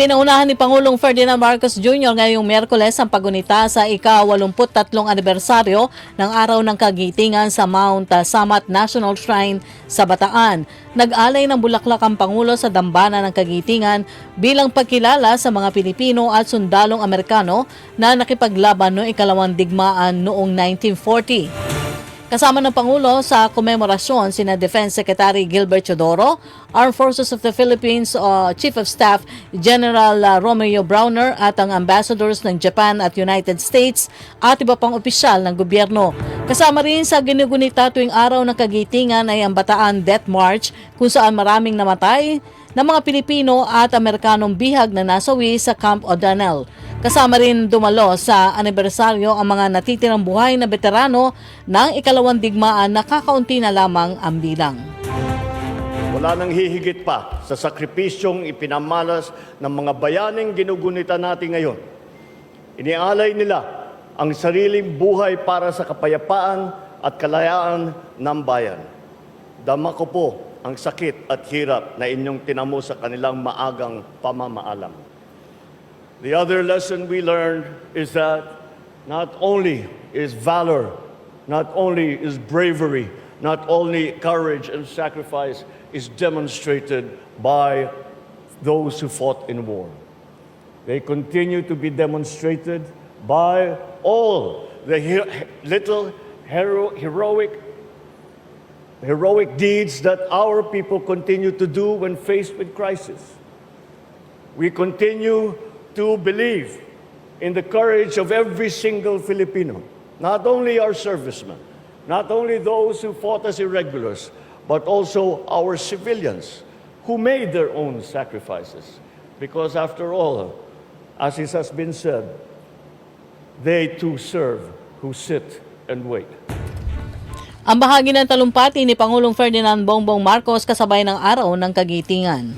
Pinaunahan ni Pangulong Ferdinand Marcos Jr. ngayong Merkules ang pagunita sa ika-83 anibersaryo ng Araw ng Kagitingan sa Mount Samat National Shrine sa Bataan. Nag-alay ng bulaklak ang Pangulo sa dambana ng Kagitingan bilang pagkilala sa mga Pilipino at sundalong Amerikano na nakipaglaban noong ikalawang digmaan noong 1940. Kasama ng Pangulo sa komemorasyon sina Defense Secretary Gilbert Chodoro, Armed Forces of the Philippines uh, Chief of Staff General uh, Romeo Browner at ang ambassadors ng Japan at United States at iba pang opisyal ng gobyerno. Kasama rin sa ginugunita tuwing araw ng kagitingan ay ang Bataan Death March kung saan maraming namatay ng mga Pilipino at Amerikanong bihag na nasawi sa Camp O'Donnell. Kasama rin dumalo sa anibersaryo ang mga natitirang buhay na veterano ng ikalawang digmaan na kakaunti na lamang ang bilang. Wala nang hihigit pa sa sakripisyong ipinamalas ng mga bayaning ginugunita natin ngayon. Inialay nila ang sariling buhay para sa kapayapaan at kalayaan ng bayan. Dama ko po ang sakit at hirap na inyong tinamo sa kanilang maagang pamamaalam. The other lesson we learned is that not only is valor, not only is bravery, not only courage and sacrifice is demonstrated by those who fought in war. They continue to be demonstrated by all the he- little hero- heroic heroic deeds that our people continue to do when faced with crisis. We continue to believe in the courage of every single Filipino, not only our servicemen, not only those who fought as irregulars, but also our civilians who made their own sacrifices. Because after all, as it has been said, they too serve who sit and wait. Ang bahagi ng talumpati ni Pangulong Ferdinand Bongbong Marcos kasabay ng araw ng kagitingan.